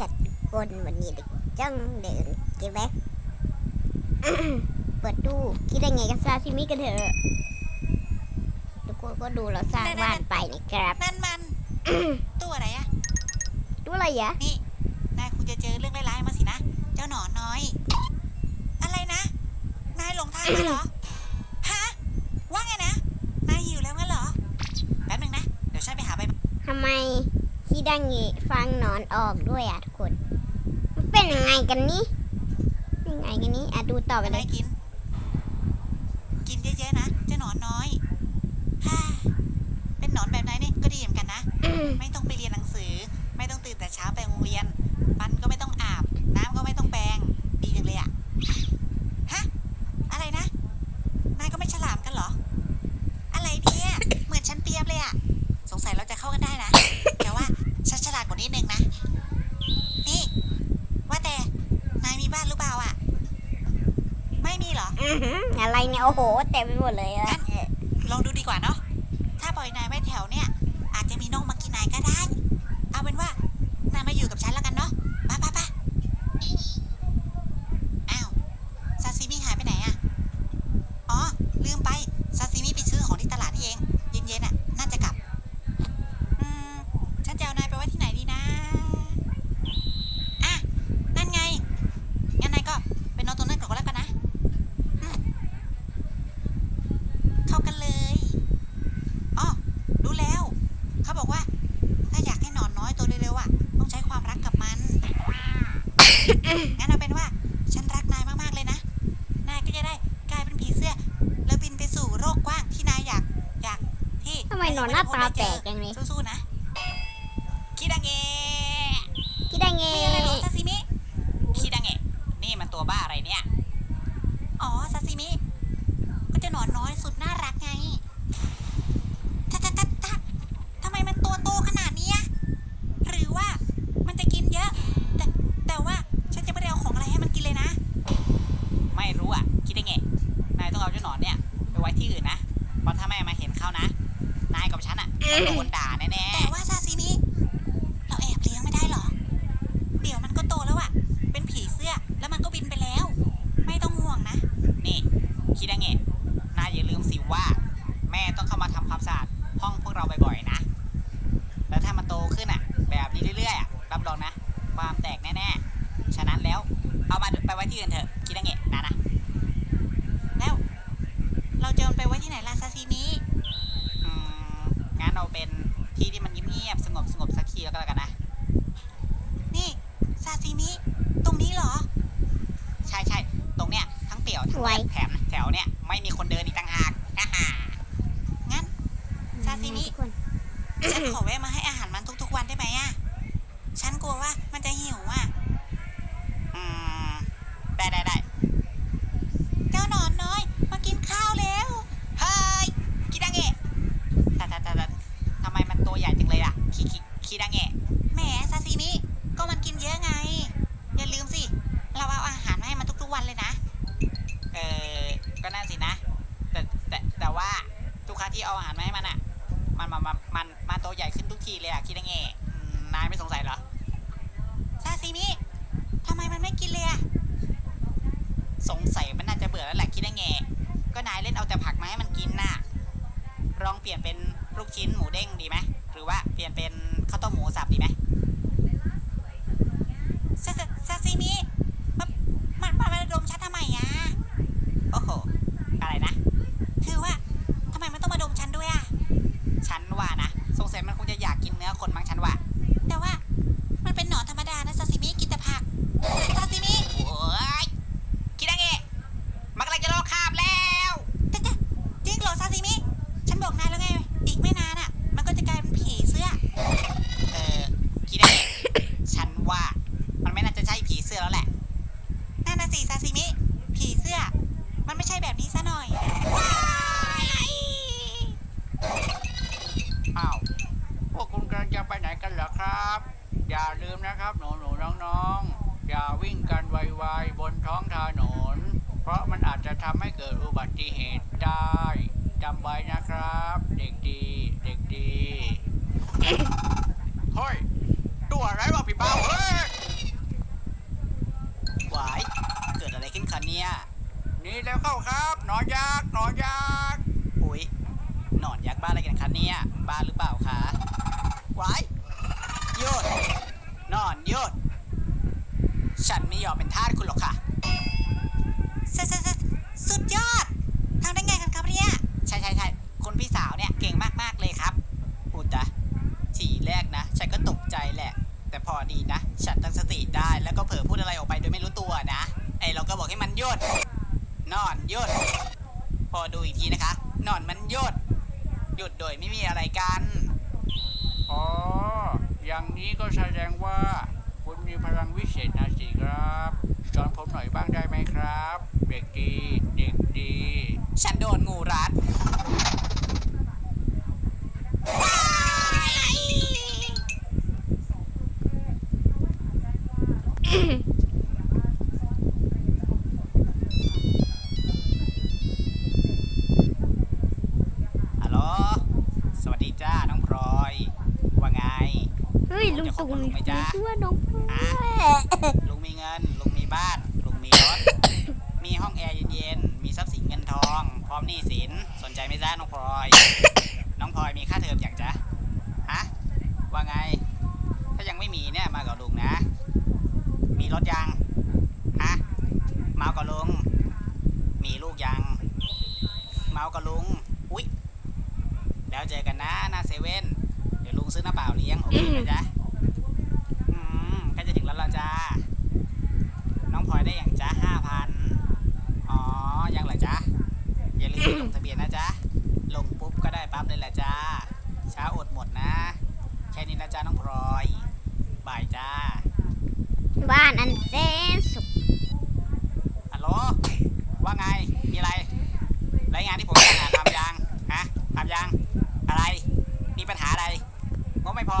จัดคนวันนี้เด็กจ้องเดินเก็บไหมเปิดตู้คิดได้ไงกับซาซิมิกันเถอะทุกคนก็ดูเราสร้างบ้านไปนะครับนั่นมันตัวอะไรอะดูอะไรยะนี่นายคงจะเจอเรื่องร้ายๆมาสินะ เจ้าหนอนน้อย อะไรนะ นายหลงทางมาเหรอฮะว่าไงนะนายหิวแล้วงั้นเหรอแป๊บนึงนะ เดี๋ยวฉันไปหาใบทำไมคิ ดได้ไงฟังหนอนออกด้วยอะทุกคน มันเป็นยังไงกันนี่ยังไงกันนี่อะดูต่อไปไปเลนายยกิน กินเยอะๆนะเจ้าหนอนน้อยฮ่าเป็นหนอนแบบไหนนี่ก็ดีเหมือนกันนะไม่ต้องไปเรียนหนังสือ ไม่ต้องตื่นแต่เช้าไปโรงเรียนฟันก็ไม่ต้องอาบ น้ำก็ไม่ต้องแปรงดีจังเลยอะฮะ อะไรนะ นายก็ไม่ฉลามกันเหรอ อะไรเนี่ย เหมือนฉันเปรียบเลยอะสงสัยเราจะเข้ากันได้นะ แต่ว่าฉันฉลาดกว่านิดนึงนะ นี่ ว่าแต่ นายมีบ้านหรือเปล่าอะไม่มีเหรอ อื้อหืออะไร เนี่ยโอ้โหเต็มไปหมดเลยอะลองดูดีกว่าเนาะ ถ้าปล่อยนายไว้แถวเนี่ย อาจจะมีนกมากินนายก็ได้ เอาเป็นว่า นายมาอยู่กับฉันแล้วกันเนาะไปไปไปอ้าว ซาซิมิหายไปไหนอะอ๋อ ลืมไป ซาซิมิไปซื้อของที่ตลาดนี่เอง เย็นๆอะน่าจะกลับ อืม ฉันจะเอานายไปไว้ที่ไหนดีนะ อะ นั่นไง งั้นนายก็ไปนอนตรงนั้นก่อนก็แล้วกันนะอืมเข้ากันเลยอ๋อรู้แล้ว เขาบอกว่า ถ้าอยากให้หนอนน้อยตัวเร็วๆอะ ต้องใช้ความรักกับมัน งั้นเอาเป็นว่า ฉันรักนายมากๆเลยนะ นายก็จะได้กลายเป็นผีเสื้อ แล้วบินไปสู่โลกกว้างที่นายอยาก อยาก ที่ ทำไมห นอนหน้าตาแตกยังไงสู้ๆนะ คิดังเง คิดได้ไง มีอะไรเหรอซาซิมิ คิดังเงนี่มันตัวบ้าอะไรเนี่ย อ๋อ ซาซิมิ ก็จะหนอนน้อยสุดน่ารักไงถ้าถ้าถ้าถ้าทำไมมันตัวโตขนาดเนี้ยหรือว่ามันจะกินเยอะ แต่แต่ว่าฉันจะไม่ได้เอาของอะไรให้มันกินเลยนะ ไม่รู้อะ คิดได้ไง นายต้องเอาเจ้าหนอนเนี่ยไปไว้ที่อื่นนะ เพราะถ้าแม่มาเห็นเข้านะ นายกับฉันอะต้องโดนด่าแน่ๆ แต่ว่าซาซิมิ เราแอบเลี้ยงไม่ได้หรอ เดี๋ยวมันก็โตแล้วอะ เป็นผีเสื้อ แล้วมันก็บินไปแล้ว ไม่ต้องห่วงนะ นี่ คิดได้ไง นายอย่าลืมสิว่า แม่ต้องเข้ามาทำความสะอาดห้องพวกเราบ่อยๆนะ แล้วถ้ามันโตขึ้นอะ แบบนี้เรื่อยๆอะ รับรองนะ ความแตกแน่ๆ ฉะนั้นแล้ว เอามาไปไว้ที่อื่นเถอะ คิดได้ไงนะนะ แล้ว เราจะเอาไปไว้ที่ไหนล่ะซาซิมิ อืม งั้นเอาเป็นที่ที่มันเงียบๆ สงบสงบๆสักทีแล้วก็แล้วกันนะ นี่ ซาซิมิ ตรงนี้เหรอ ใช่ใช่ตรงเนี้ยทั้งเปี่ยวทั้ง ไว้ แถมแถวเนี้ยไม่มีคนเดินอีกต่างหาก ฮ่าฮ่างั้น ซาซิมิทุกคน ฉันขอแวะมาให้อาหารมันทุกๆวันได้ไหมอะฉันกลัวว่ามันจะหิวอะอืม ได้ได้ได้เจ้าหนอนน้อย มากินข้าวแล้ว เฮ้ยคิดังเอะแต่แต่แต่แต่ทำไมมันตัวใหญ่จังเลยอะคิคิคิดังเอะแหมซาซิมิ ก็มันกินเยอะไง อย่าลืมสิ เราเอาอาหารมาให้มันทุกๆวันเลยนะ เออก็น่าสินะ แต่แต่แต่ว่าทุกครั้งที่เอาอาหารมาให้มันอะ มันมันมันมันมันตัวใหญ่ขึ้นทุกทีเลยอะคิดได้ไงอืมนายไม่สงสัยเหรอซาซิมิทำไมมันไม่กินเลยอะสงสัยมันน่าจะเบื่อแล้วแหละคิดได้ไงก็นายเล่นเอาแต่ผักมาให้มันกินน่ะลองเปลี่ยนเป็นลูกชิ้นหมูเด้งดีไหมหรือว่าเปลี่ยนเป็นข้าวต้มหมูสับดีไหม ฉันโดนงูรัด หนี้สิน สนใจไหมจ้าน้องพลอย น้องพลอยมีค่าเทอมอย่างจ๊ะ ฮะ ว่าไง ถ้ายังไม่มีเนี่ยมากับลุงนะ มีรถยัง ฮะ มากับลุง มีลูกยัง เมากับลุง อุ๊ย แล้วเจอกันนะหน้าเซเว่น เดี๋ยวลุงซื้อน้ำเปล่าเลี้ยง โอเคไหมจ๊ะ อืมใกล้จะถึงแล้วละจ้า น้องพลอยได้อย่างจ้าห้าพันอ๋อ ยังเหรอจ๊ะ อย่าลืมลงทะเบียนนะจ๊ะ ลงปุ๊บก็ได้ปั๊บ เลยแหละจ้า ช้าอดหมดนะ แค่นี้นะจ๊ะน้องพลอยบายจ้า บ้านอันแสนสุขฮัลโหล ว่าไง มีอะไร รายงานที่ผมสั่งอะทำยัง ฮะทำยัง อะไร มีปัญหาอะไร งบไม่พอ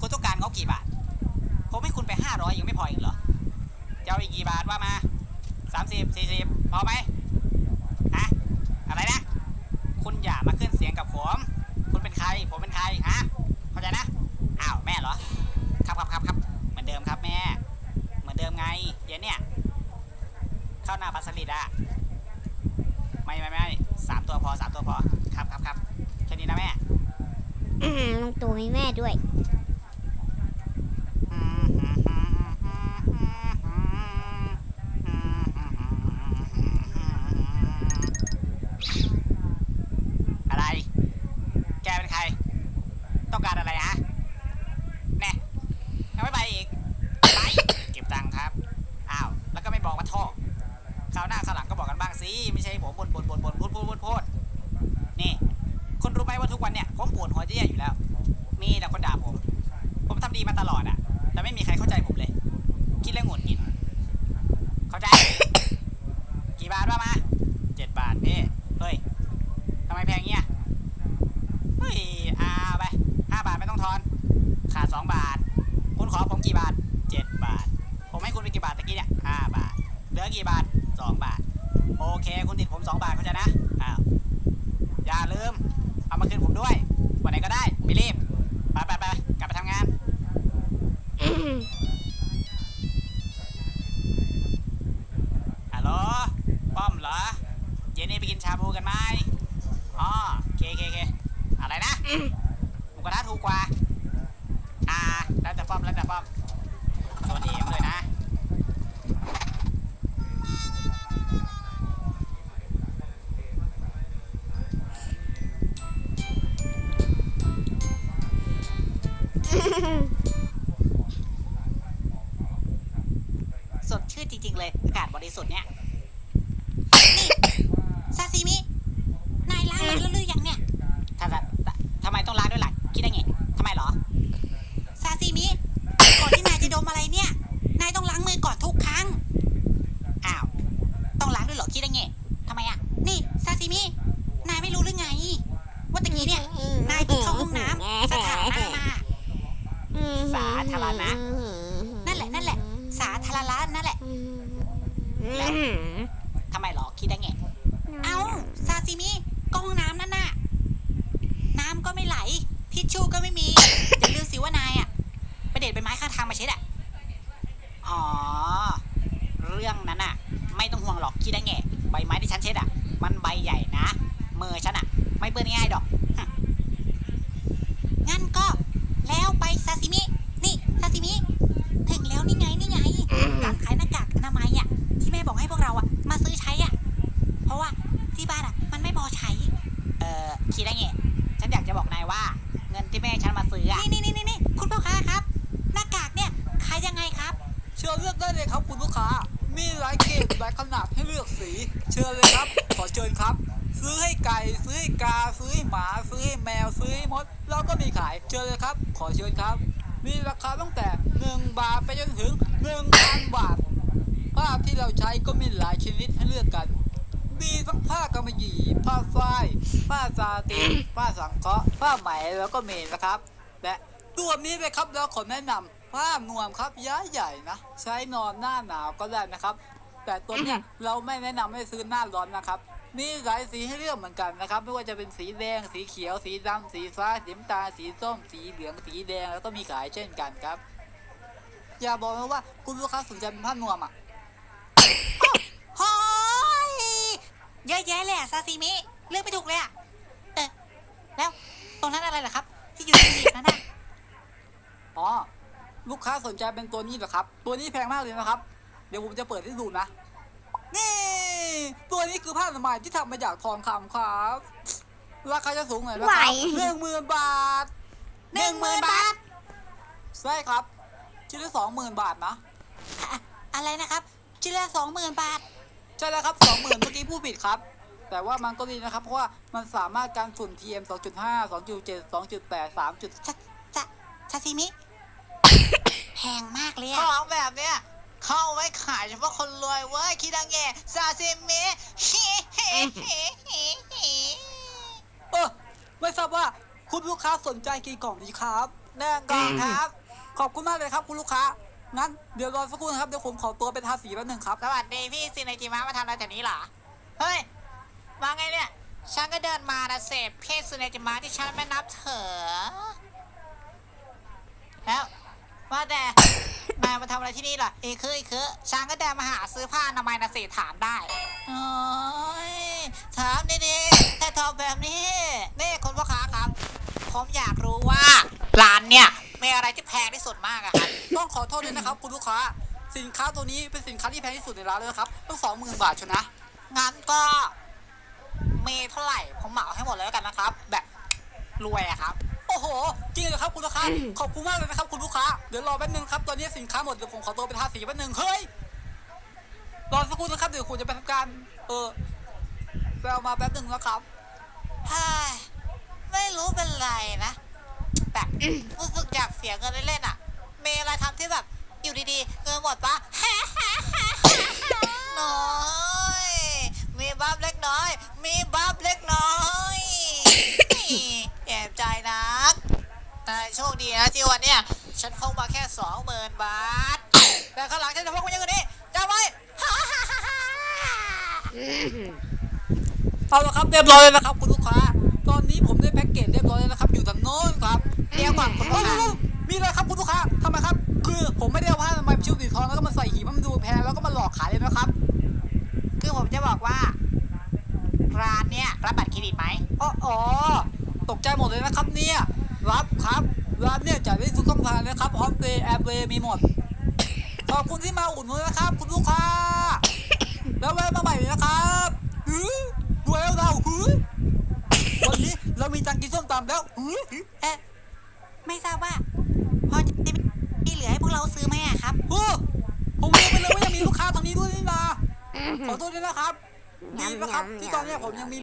คุณต้องการงบกี่บาท ผมให้คุณไปห้าร้อยยังไม่พออีกเหรอ จะเอาอีกกี่บาทว่ามาสามสิบสี่สิบพอไหมฮะ อะไรนะ คุณอย่ามาขึ้นเสียงกับผม คุณเป็นใคร ผมเป็นใคร ฮะ เข้าใจนะ อ้าว แม่เหรอ ครับครับครับครับ เหมือนเดิมครับแม่ เหมือนเดิมไง เดี๋ยวเนี่ย ข้าวหน้าปลาสลิดอะไม่ไม่ไม่สามตัวพอสามตัวพอ ครับครับครับแค่นี้นะแม่ อื มลุงตู่มีแม่ด้วย อะไร แกเป็นใคร ต้องการอะไรฮะ แน่ยังไม่ไปอีก ไป เก็บตังค์ครับ อ้าว แล้วก็ไม่บอกว่าท่อคราวหน้าคราวหลังก็บอกกันบ้างสิ ไม่ใช่ผมบ่นบ่นบ่นบ่นพูดพูดพูดพูดนี่ คุณรู้ไหมว่าทุกวันเนี่ย ผมปวดหัวจะแย่อยู่แล้ว มีแต่คนด่าผม ผมทำดีมาตลอดอะแต่ไม่มีใครเข้าใจผมเลย คิดแล้วหงุดหงิดเข้าใจ กี่บาทว่ามาเจ็ดบาทพี่เฮ้ยทำไมแพงเงี้ยเฮ้ยเอาไปห้าบาทไม่ต้องทอน ขาดสองบาท คุณขอผมกี่บาทเจ็ดบาท ผมให้คุณไปกี่บาทตะกี้เนี่ยห้าบาท เหลือกี่บาทสองบาท โอเค คุณติดผมสองบาทเข้าใจนะอ้าวอย่าลืม เอามาคืนผมด้วย วันไหนก็ได้ ไม่รีบ ไปไปไปกลับไปทำงาน ฮัลโหล ป้อมเหรอ เย็นนี้ไปกินชาบูกันไหมอ๋อเคเคเคอะไรนะ เลยอากาศบริสุทธิ์เนี่ย นี่ ซาซิมิ นายล้างมือแล้วหรือยังเนี่ยทำไมทำไมต้องล้างด้วยล่ะ คิดได้ไงทำไมเหรอ ซาซิมิ ก่อนที่นายจะดมอะไรเนี่ย นายต้องล้างมือก่อนทุกครั้ง อ้าว ต้องล้างด้วยเหรอ คิดได้ไงทำไมอะ นี่ ซาซิมิ นายไม่รู้หรือไง ว่าตะกี้เนี่ย นายเพิ่งเข้าห้องน้ำสถานะมา สาธารณะ นั่นแหละ นั่นแหละ สาธารณะนั่นแหละ ทำไมเหรอ คิดได้ไง เอ้า ซาซิมิก็ห้องน้ำนั่นน่ะ น้ำก็ไม่ไหล ทิชชู่ก็ไม่มีอย่าลืมสิว่านายอะ ไปเด็ดใบไม้ข้างทางมาเช็ดอะ อ๋อ เรื่องนั้นอะ ไม่ต้องห่วงหรอกคิดได้ไง ใบไม้ที่ฉันเช็ดอะ มันใบใหญ่นะ มือฉันอะไม่เปื้อนง่ายดอก งั้นก็แล้วไปซาซิมิ นี่ซาซิมิ ถึงแล้วนี่ไงนี่ไงร้านขายหน้ากากอนามัยอะที่แม่บอกให้พวกเราอะมาซื้อใช้อะ เพราะว่าที่บ้านอะมันไม่พอใช้ เออคิดได้ไงฉันอยากจะบอกนายว่า เงินที่แม่ฉันมาซื้ออะ นี่นี่นี่นี่คุณพ่อค้าครับ หน้ากากเนี่ยขายยังไงครับ เชิญเลือกได้เลยครับคุณลูกค้า มีหลายเกรดหลายขนาดให้เลือกสี เชิญเลยครับ ขอเชิญครับ ซื้อให้ไก่ ซื้อให้กา ซื้อให้หมา ซื้อให้แมว ซื้อให้มด เราก็มีขาย เชิญเลยครับ ขอเชิญครับ มีราคาตั้งแต่ 1 บาทไปจนถึง 1,000 บาท ผ้าที่เราใช้ ก็มีหลายชนิดให้เลือกกัน มีทั้งผ้ากำมะหยี่ ผ้าฝ้าย ผ้าซาตินผ้าสังเคราะห์ ผ้าไหมแล้วก็เมนนะครับ และตัวนี้เลยครับเราขอแนะนำผ้านวมครับย้ายใหญ่นะ ใช้นอนหน้าหนาวก็ได้นะครับ แต่ตัวเนี้ยเราไม่แนะนำให้ซื้อหน้าร้อนนะครับมีหลายสีให้เลือกเหมือนกันนะครับ ไม่ว่าจะเป็นสีแดง สีเขียว สีดำสีฟ้า สีน้ำตาลสีส้ม สีเหลือง สีแดง แล้วก็มีขายเช่นกันครับ อย่าบอกนะว่าคุณลูกค้าสนใจเป็นผ้านวมอะ เฮ้ยเยอะแยะเลยอะซาซิมิ เลือกไม่ถูกเลยอะเออแล้วตรงนั้นอะไรเหรอครับ ที่อยู่ในหีบนั่นน่ะอ๋อ ลูกค้าสนใจเป็นตัวนี้เหรอครับ ตัวนี้แพงมากเลยนะครับ เดี๋ยวผมจะเปิดให้ดูนะ นี่ ตัวนี้คือผ้าสมัยที่ทำมาจากทองคำครับ ราคาจะสูงหน่อยนะคไหวรับหนึ่งหมื่นบาท หนึ่งหมื่นบาท ใช่ครับ ชิ้นละสองหมื่นบาทนะ อะอะไรนะครับ ชิ้นละสองหมื่นบาท ใช่แล้วครับสองหมื่นเมื่อกี้พูดผิดครับ แต่ว่ามันก็ดีนะครับ เพราะว่ามันสามารถกันฝุ่น PM 2.5 2.7 2.8 3. ซาซาซาซิมิแพงมากเลยขอะองแบบเนี้ยเข้าไว้ขายเฉพาะคนรวยเว้ยคิดดังแงซาซิมิฮิฮิฮิฮิฮิเออไม่ทราบว่าคุณลูกค้าสนใจกี่กล่องดีครับหนึ่งกล่องครับ ขอบคุณมากเลยครับคุณลูกค้า งั้นเดี๋ยวรอสักครู่นะครับเดี๋ยวผมขอตัวไปทาสีแป๊บหนึงครับ สวัสดีพี่ซินไอจิมะมาทำอะไรแถวนี้เหรอ เฮ้ย มาไงเนี่ย ฉันก็เดินมานะเสพเพศซินไอจิมะที่ฉันไม่นับเถอแล้วว่าแต่ นายมาทำอะไรที่นี่ล่ะเอ้คือเอ้คือฉันก็เดินมาหาซื้อผ้าอนามัยนะสิถามได้โอ้ยถามดีๆแต่ตอบแบบนี้นี่คุณพ่อค้าครับ ผมอยากรู้ว่าร้านเนี่ยมีอะไรที่แพงที่สุดมากอะครับต้อง ขอโทษด้วยนะครับคุณลูกค้า สินค้าตัวนี้เป็นสินค้าที่แพงที่สุดในร้านเลยนะครับต้องสองหมื่นบาทชนะงั้นก็มีเท่าไหร่ผมเหมาให้หมดเลยแล้วกันนะครับ แบบรวยอะครับโอ้โหจริงเหรอครับคุณลูกค้าขอบคุณมากเลยนะครับคุณลูกค้าเดี๋ยวรอแป๊บนึงครับตอนนี้สินค้าหมดเดี๋ยวผมขอตัวไปทาสีแป๊บนึงเฮ้ยรอสักครู่นะครับเดี๋ยวผมจะไปทำการเออไปเอามาแป๊บนึงนะครับเฮ้ยไม่รู้เป็นไรนะแบบรู้สึกอยากเสียเงินเล่นๆอะ มีอะไรทำที่แบบ อยู่ดีๆ เงินหมดปะ น้อย มีบัฟเล็กน้อย มีบัฟเล็กน้อยนี่แอบใจนัก แต่โชคดีนะที่วันเนี้ยฉันพกมาแค่สองหมื่นบาท แต่ข้างหลังฉันจะพกมาเยอะกว่านี้จำไว้ เอาละครับเรียบร้อยแล้วนะครับคุณลูกค้า ตอนนี้ผมได้แพ็กเกจเรียบร้อยแล้วนะครับ อยู่ทางโน้นครับเดี๋ยวก่อนคุณลูกค้าเอ้ยมีอะไรครับ ถ้าทำไมครับ คือผมไม่ได้เอาผ้าทำไมชิวสีทองแล้วก็มาใส่หีบมันดูแพงแล้วก็มาหลอกขายเลยนะครับ คือผมจะบอกว่า ร้านเนี้ยรับบัตรเครดิตไหมอ๋ออ๋อตกใจหมดเลยนะครับเนี่ย รับครับ ร้านเนี่ยจ่ายได้ทุกช่องทางเลยครับฮอมเปย์แอร์เปย์มีหมด ขอบคุณที่มาอุดหนุนนะครับ คุณลูกค้า แล้วแวะมาใหม่นะครับหือรวยแล้วเราหือวันนี้เรามีตังกินส้มตำแล้วหือเอ๊ะไม่ทราบว่า มีเหลือให้พวกเราซื้อไหมอะครับ โอ้ผมลืมไปเลยว่ายังมีลูกค้าทางนี้ด้วยนี่นาขอโทษด้วยนะครับดีนะครับที่ตอนเนี้ยผมยังมี